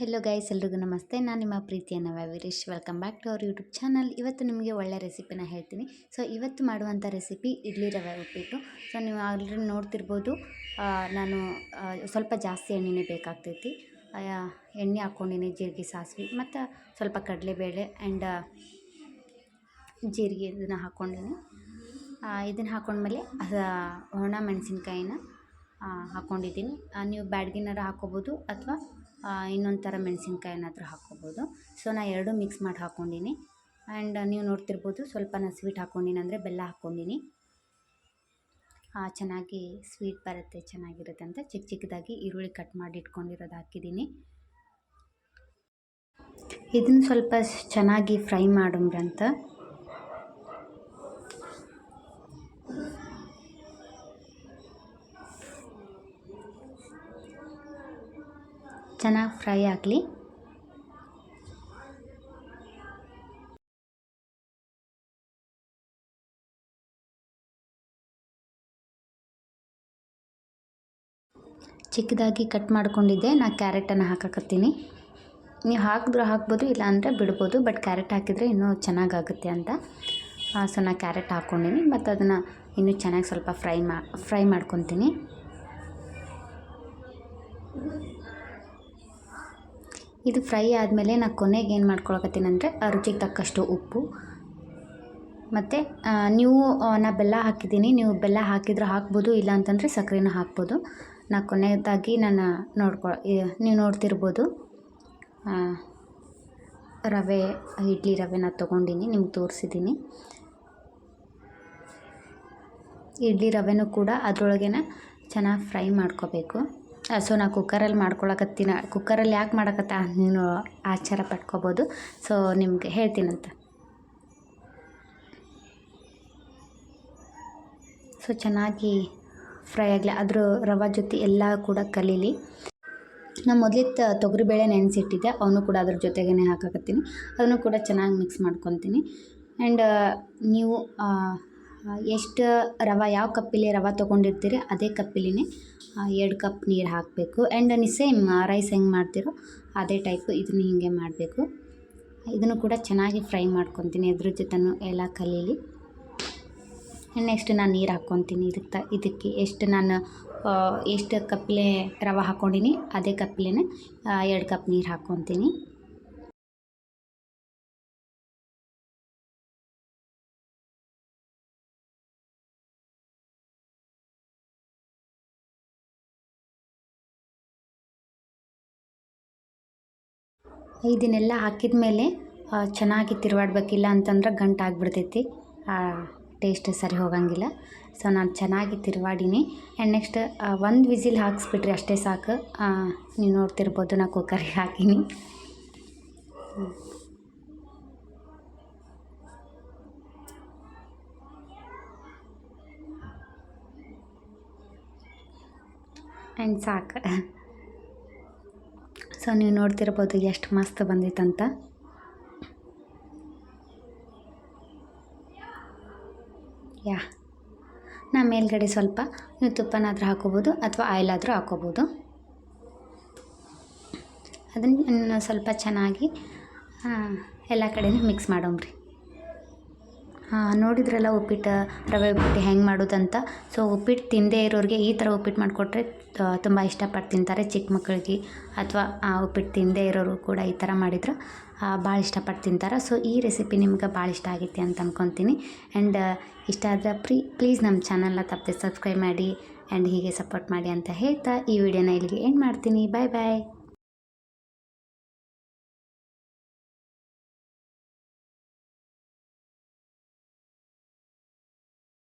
Hello guys ಎಲ್ರಿಗೂ ನಮಸ್ತೆ. ನಾನು ನಿಮ್ಮ ಪ್ರೀತಿಯ ನವ Veeresh. Welcome back to our YouTube channel ಇವತ್ತು ನಿಮಗೆ ಒಳ್ಳೆ ರೆಸಿಪಿನ ಹೇಳ್ತೀನಿ. ಸೊ ಇವತ್ತು ಮಾಡುವಂಥ ರೆಸಿಪಿ ಇಡ್ಲಿ ರವೆ ಉಪ್ಪಿಟ್ಟು. ಸೊ ನೀವು ಆಲ್ರೆಡಿ ನೋಡ್ತಿರ್ಬೋದು ನಾನು ಸ್ವಲ್ಪ ಜಾಸ್ತಿ ಎಣ್ಣೆನೇ ಬೇಕಾಗ್ತೈತಿ. ಎಣ್ಣೆ ಹಾಕ್ಕೊಂಡಿನಿ, ಜೀರಿಗೆ, ಸಾಸಿವೆ, ಮತ್ತು ಸ್ವಲ್ಪ ಕಡಲೆಬೇಳೆ ಆ್ಯಂಡ್ ಜೀರಿಗೆ ಇದನ್ನು ಹಾಕ್ಕೊಂಡಿನಿ. ಇದನ್ನು ಹಾಕ್ಕೊಂಡ್ಮೇಲೆ ಒಣ ಮೆಣಸಿನ್ಕಾಯಿನ ಹಾಕ್ಕೊಂಡಿದ್ದೀನಿ ನೀವು ಬ್ಯಾಡ್ಗಿನಾರ ಹಾಕ್ಕೋಬೋದು ಅಥವಾ ಇನ್ನೊಂದು ಥರ ಮೆಣಸಿನ್ಕಾಯಿ ಏನಾದರೂ ಹಾಕ್ಕೊಬೋದು. ಸೊ ನಾನು ಎರಡೂ ಮಿಕ್ಸ್ ಮಾಡಿ ಹಾಕ್ಕೊಂಡೀನಿ. ಆ್ಯಂಡ್ ನೀವು ನೋಡ್ತಿರ್ಬೋದು, ಸ್ವಲ್ಪ ನಾನು ಸ್ವೀಟ್ ಹಾಕ್ಕೊಂಡಿನಿ ಅಂದರೆ ಬೆಲ್ಲ ಹಾಕ್ಕೊಂಡಿನಿ. ಚೆನ್ನಾಗಿ ಸ್ವೀಟ್ ಬರುತ್ತೆ, ಚೆನ್ನಾಗಿರುತ್ತೆ ಅಂತ ಚಿಕ್ಕ ಚಿಕ್ಕದಾಗಿ ಈರುಳ್ಳಿ ಕಟ್ ಮಾಡಿ ಇಟ್ಕೊಂಡಿರೋದು ಹಾಕಿದ್ದೀನಿ ಇದನ್ನು ಸ್ವಲ್ಪ ಚೆನ್ನಾಗಿ ಫ್ರೈ ಮಾಡೋಂಬ್ರಂತ ಚೆನ್ನಾಗಿ ಫ್ರೈ ಆಗಲಿ. ಚಿಕ್ಕದಾಗಿ ಕಟ್ ಮಾಡ್ಕೊಂಡಿದ್ದೆ, ನಾ ಕ್ಯಾರೆಟನ್ನು ಹಾಕಕತ್ತೀನಿ. ನೀವು ಹಾಕಿದ್ರೆ ಹಾಕ್ಬೋದು ಇಲ್ಲ ಅಂದರೆ ಬಿಡ್ಬೋದು, ಬಟ್ ಕ್ಯಾರೆಟ್ ಹಾಕಿದರೆ ಇನ್ನೂ ಚೆನ್ನಾಗಾಗುತ್ತೆ ಅಂತ. ಸೊ ನಾ ಕ್ಯಾರೆಟ್ ಹಾಕ್ಕೊಂಡಿನಿ, ಮತ್ತು ಅದನ್ನು ಇನ್ನೂ ಚೆನ್ನಾಗಿ ಸ್ವಲ್ಪ ಫ್ರೈ ಮಾ, ಫ್ರೈ ಮಾಡ್ಕೊತೀನಿ. ಇದು ಫ್ರೈ ಆದಮೇಲೆ ನಾನು ಕೊನೆಗೆ ಏನು ಮಾಡ್ಕೊಳಕತ್ತೀನಿ ಅಂದರೆ ರುಚಿಗೆ ತಕ್ಕಷ್ಟು ಉಪ್ಪು. ಮತ್ತು ನೀವು ನಾ ಬೆಲ್ಲ ಹಾಕಿದ್ದೀನಿ. ನೀವು ಬೆಲ್ಲ ಹಾಕಿದ್ರೆ ಹಾಕ್ಬೋದು, ಇಲ್ಲ ಅಂತಂದರೆ ಸಕ್ಕರೆನ ಹಾಕ್ಬೋದು. ನಾ ಕೊನೆಯದಾಗಿ ನಾನು ನೋಡ್ಕೊ ನೀವು ನೋಡ್ತಿರ್ಬೋದು ರವೆ, ಇಡ್ಲಿ ರವೆನ ತೊಗೊಂಡಿನಿ, ನಿಮ್ಗೆ ತೋರಿಸಿದ್ದೀನಿ ಇಡ್ಲಿ ರವೆನೂ ಕೂಡ ಅದರೊಳಗೇನ ಚೆನ್ನಾಗಿ ಫ್ರೈ ಮಾಡ್ಕೋಬೇಕು. ಸೊ ನಾ ಕುಕ್ಕರಲ್ಲಿ ಮಾಡ್ಕೊಳಕತ್ತಿನ. ಕುಕ್ಕರಲ್ಲಿ ಯಾಕೆ ಮಾಡಕತ್ತ? ನೀನು ಆಶ್ಚರ್ಯ ಪಟ್ಕೋಬೋದು. ಸೊ ನಿಮಗೆ ಹೇಳ್ತೀನಂತ. ಸೊ ಚೆನ್ನಾಗಿ ಫ್ರೈ ಆಗಲಿ. ಅದ್ರ ರವೆ ಜೊತೆ ಎಲ್ಲ ಕೂಡ ಕಲೀಲಿ. ನಾನು ಮೊದಲಿತ್ತು ತೊಗರಿಬೇಳೆ ನೆನೆಸಿಟ್ಟಿದ್ದೆ. ಅವನು ಕೂಡ ಅದ್ರ ಜೊತೆಗೇ ಹಾಕಕತ್ತೀನಿ. ಅದನ್ನು ಕೂಡ ಚೆನ್ನಾಗಿ ಮಿಕ್ಸ್ ಮಾಡ್ಕೊತೀನಿ. ಆ್ಯಂಡ್ ನೀವು ಎಷ್ಟು ರವೆ, ಯಾವ ಕಪ್ಪಲ್ಲಿ ರವೆ ತೊಗೊಂಡಿರ್ತೀರಿ ಅದೇ ಕಪ್ಪಲ್ಲಿನೇ ಎರಡು ಕಪ್ ನೀರು ಹಾಕಬೇಕು. ಆ್ಯಂಡ್ ನೀವು ಸೇಮ್ ರೈಸ್ ಹೆಂಗೆ ಮಾಡ್ತೀರೋ ಅದೇ ಟೈಪು ಇದನ್ನು ಹೀಗೆ ಮಾಡಬೇಕು. ಇದನ್ನು ಕೂಡ ಚೆನ್ನಾಗಿ ಫ್ರೈ ಮಾಡ್ಕೊತೀನಿ ಅದ್ರ ಜೊತೆನೂ ಎಲ್ಲ ಕಲೀಲಿ. ನೆಕ್ಸ್ಟ್ ನಾನು ನೀರು ಹಾಕ್ಕೊತೀನಿ ಇದಕ್ಕೆ ಇದಕ್ಕೆ ಎಷ್ಟು ನಾನು ಎಷ್ಟು ಕಪ್ಲೆ ರವೆ ಹಾಕ್ಕೊಂಡೀನಿ ಅದೇ ಕಪ್ಲೆನೇ ಎರಡು ಕಪ್ ನೀರು ಹಾಕ್ಕೊತೀನಿ. ಇದನ್ನೆಲ್ಲ ಹಾಕಿದ ಮೇಲೆ ಚೆನ್ನಾಗಿ ತಿರುವಾಡ್ಬೇಕಿಲ್ಲ ಅಂತಂದ್ರೆ ಗಂಟು ಆಗ್ಬಿಡ್ತೈತಿ. ಟೇಸ್ಟ್ ಸರಿ ಹೋಗಂಗಿಲ್ಲ. ಸೊ ನಾನು ಚೆನ್ನಾಗಿ ತಿರುವಾಡಿನಿ. ಆ್ಯಂಡ್ ನೆಕ್ಸ್ಟ್ ಒಂದು ವಿಸಿಲ್ ಹಾಕ್ಸ್ಬಿಟ್ರಿ ಅಷ್ಟೇ ಸಾಕು. ನೀವು ನೋಡ್ತಿರ್ಬೋದು, ನಾ ಕುಕ್ಕರಿಗೆ ಹಾಕೀನಿ. ಆ್ಯಂಡ್ ಸಾಕು. ಸೊ ನೀವು ನೋಡ್ತಿರ್ಬೋದು ಎಷ್ಟು ಮಸ್ತ್ ಬಂದಿತ್ತಂತ. ಯಾ. ನಾ ಮೇಲ್ಗಡೆ ಸ್ವಲ್ಪ ನೀವು ತುಪ್ಪನಾದರೂ ಹಾಕೋಬೋದು ಅಥವಾ ಆಯಿಲ್ ಆದರೂ ಹಾಕೋಬೋದು. ಅದನ್ನು ಸ್ವಲ್ಪ ಚೆನ್ನಾಗಿ ಎಲ್ಲ ಕಡೆಯೂ ಮಿಕ್ಸ್ ಮಾಡೋಮ್ರಿ. ನೋಡಿದ್ರಲ್ಲ ಉಪ್ಪಿಟ್ಟು ರವೆ ಉಪ್ಪಿಟ್ಟು ಹೆಂಗೆ ಮಾಡೋದಂತ. ಸೊ ಉಪ್ಪಿಟ್ಟು ತಿಂದೇ ಇರೋರಿಗೆ ಈ ಥರ ಉಪ್ಪಿಟ್ಟು ಮಾಡಿಕೊಟ್ರೆ ತುಂಬ ಇಷ್ಟಪಟ್ಟು ತಿಂತಾರೆ ಚಿಕ್ಕ ಮಕ್ಕಳಿಗೆ. ಅಥವಾ ಉಪ್ಪಿಟ್ಟು ತಿಂದೇ ಇರೋರು ಕೂಡ ಈ ಥರ ಮಾಡಿದ್ರೆ ಭಾಳ ಇಷ್ಟಪಟ್ಟು ತಿಂತಾರೆ. ಸೊ ಈ ರೆಸಿಪಿ ನಿಮ್ಗೆ ಭಾಳ ಇಷ್ಟ ಆಗೈತಿ ಅಂತ ಅಂದ್ಕೊತೀನಿ ಆ್ಯಂಡ್ ಇಷ್ಟ ಆದರೆ ಪ್ರೀ ಪ್ಲೀಸ್ ನಮ್ಮ ಚಾನಲ್ನ ತಪ್ಪದೆ ಸಬ್ಸ್ಕ್ರೈಬ್ ಮಾಡಿ ಆ್ಯಂಡ್ ಹೀಗೆ ಸಪೋರ್ಟ್ ಮಾಡಿ ಅಂತ ಹೇಳ್ತಾ ಈ ವಿಡಿಯೋನ ಇಲ್ಲಿಗೆ ಎಂಡ್ ಮಾಡ್ತೀನಿ. ಬಾಯ್ ಬಾಯ್